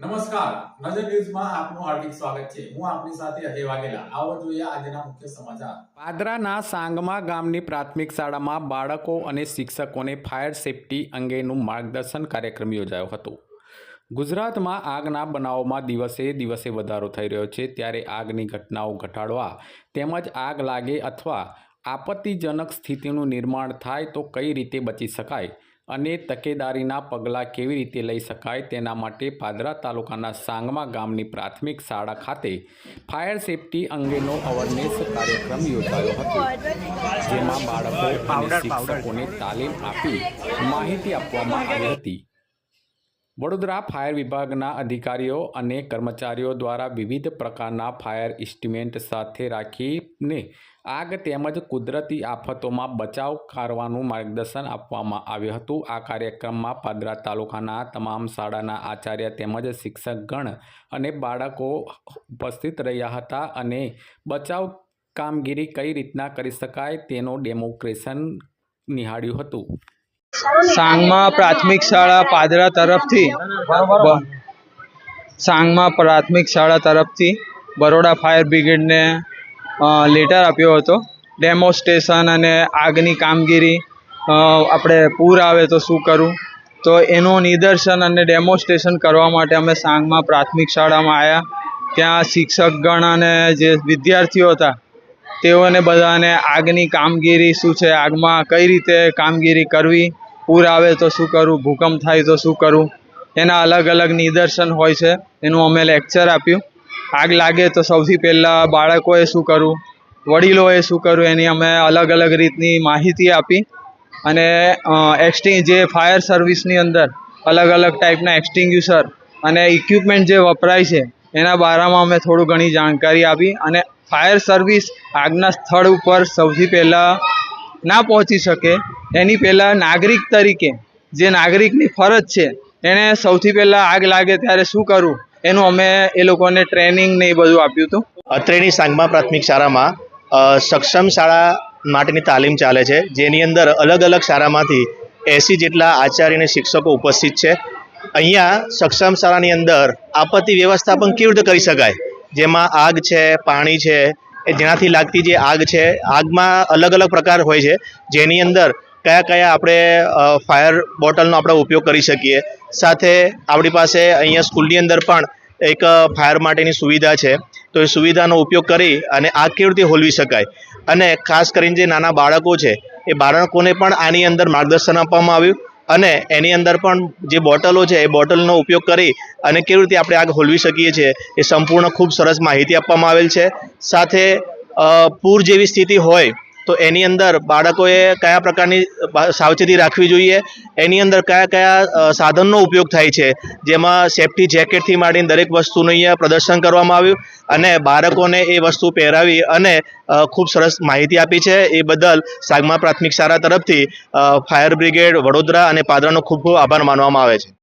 નમસ્કાર. નજર ન્યૂઝમાં આપનું હાર્દિક સ્વાગત છે. હું આપની સાથે અજય વાઘેલા. આવો જોઈએ આજના મુખ્ય સમાચાર. પાદરાના સાંગમા ગામની પ્રાથમિક શાળામાં બાળકો અને શિક્ષકોને ફાયર સેફટી અંગેનું માર્ગદર્શન કાર્યક્રમ યોજાયો હતો. ગુજરાતમાં આગના બનાવોમાં દિવસે દિવસે વધારો થઈ રહ્યો છે. ત્યારે આગની ઘટનાઓ ઘટાડવા તેમજ આગ લાગે અથવા આપત્તિજનક સ્થિતિનું નિર્માણ થાય તો કઈ રીતે બચી શકાય? અને તકેદારીના પગલાં કેવી રીતે લઈ શકાય તેના માટે પાદરા તાલુકાના સાંગમા ગામની પ્રાથમિક શાળા ખાતે ફાયર સેફટી અંગેનો અવેરનેસ કાર્યક્રમ યોજાયો હતો. જેમાં બાળકો અને શિક્ષકોને તાલીમ આપી માહિતી આપવામાં આવી હતી. વડોદરા ફાયર વિભાગના અધિકારીઓ અને કર્મચારીઓ દ્વારા વિવિધ પ્રકારના ફાયર ઇન્સ્ટ્રુમેન્ટ સાથે રાખીને આગ તેમજ કુદરતી આફતોમાં બચાવ કરવાનું માર્ગદર્શન આપવામાં આવ્યું હતું. આ કાર્યક્રમમાં પાદરા તાલુકાના તમામ શાળાના આચાર્ય તેમજ શિક્ષકગણ અને બાળકો ઉપસ્થિત રહ્યા હતા અને બચાવ કામગીરી કઈ રીતના કરી શકાય તેનો ડેમોક્રેશન નિહાળ્યું હતું. સાંગમાં પ્રાથમિક શાળા પાદરા તરફથી સાંગમાં પ્રાથમિક શાળા તરફથી બરોડા ફાયર બ્રિગેડને લેટર આપ્યો હતો. ડેમોસ્ટેશન અને આગની કામગીરી આપણે પૂર આવે તો શું કરવું તો એનું નિદર્શન અને ડેમોસ્ટેશન કરવા માટે અમે સાંગમાં પ્રાથમિક શાળામાં આવ્યા ત્યાં શિક્ષકગણ અને જે વિદ્યાર્થીઓ હતા તેઓને બધાને આગની કામગીરી શું છે, આગમાં કઈ રીતે કામગીરી કરવી, પૂર આવે તો શું કરવું ભૂકંપ થાય તો શું કરવું એના અલગ અલગ નિદર્શન હોય છે, એનું અમે લેક્ચર આપ્યું. આગ લાગે તો સૌથી પહેલાં બાળકોએ શું કરવું વડીલોએ શું કરવું એની અમે અલગ અલગ રીતની માહિતી આપી. અને એક્સટિંગ જે ફાયર સર્વિસની અંદર અલગ અલગ ટાઈપના એક્સટિંગ્યુસર અને ઇક્વિપમેન્ટ જે વપરાય છે એના બારામાં અમે થોડું ઘણી જાણકારી આપી અને ફાયર સર્વિસ આગના સ્થળ ઉપર સૌથી પહેલાં ના પહોંચી શકે. એની પહેલાં નાગરિક તરીકે જે નાગરિકની ફરજ છે એણે સૌથી પહેલાં આગ લાગે ત્યારે શું કરવું? એનું અમે એ લોકોને ટ્રેનિંગ ને એ બધું આપ્યું હતું. અત્રેની સાંગમા પ્રાથમિક શાળામાં સક્ષમ શાળા માટેની તાલીમ ચાલે છે, જેની અંદર અલગ અલગ શાળામાંથી એસી જેટલા આચાર્ય અને શિક્ષકો ઉપસ્થિત છે. અહીંયા સક્ષમ શાળાની અંદર આપત્તિ વ્યવસ્થાપન કેવી રીતે કરી શકાય? જેમાં આગ છે, પાણી છે, એ જેનાથી લાગતી જે આગ છે, આગમાં અલગ અલગ પ્રકાર હોય છે. જેની અંદર કયા કયા આપણે ફાયર બોટલનો આપણે ઉપયોગ કરી શકીએ. સાથે આપણી પાસે અહીંયા સ્કૂલની અંદર પણ એક ફાયર માટેની સુવિધા છે. તો એ સુવિધાનો ઉપયોગ કરી અને આગ કેવી રીતે હોલવી શકાય? અને ખાસ કરીને જે નાના બાળકો છે, એ બાળકોને પણ આની અંદર માર્ગદર્શન આપવામાં આવ્યું. અને એની અંદર પણ જે બોટલો છે, એ બોટલનો ઉપયોગ કરી અને કેવી રીતે આપણે આગ હોલવી શકીએ છીએ, એ સંપૂર્ણ ખૂબ સરસ માહિતી આપવામાં આવેલ છે. સાથે પૂર જેવી સ્થિતિ હોય તો એની અંદર બાળકોએ કયા પ્રકારની સાવચેતી રાખવી જોઈએ? એની અંદર કયા કયા સાધનનો ઉપયોગ થાય છે? જેમાં સેફટી જેકેટથી માંડીને દરેક વસ્તુનું અહીંયા પ્રદર્શન કરવામાં આવ્યું અને બાળકોને એ વસ્તુ પહેરાવી અને ખૂબ સરસ માહિતી આપી છે. એ બદલ સાગમા પ્રાથમિક શાળા તરફથી ફાયર બ્રિગેડ વડોદરા અને પાદરાનો ખૂબ ખૂબ આભાર માનવામાં આવે છે.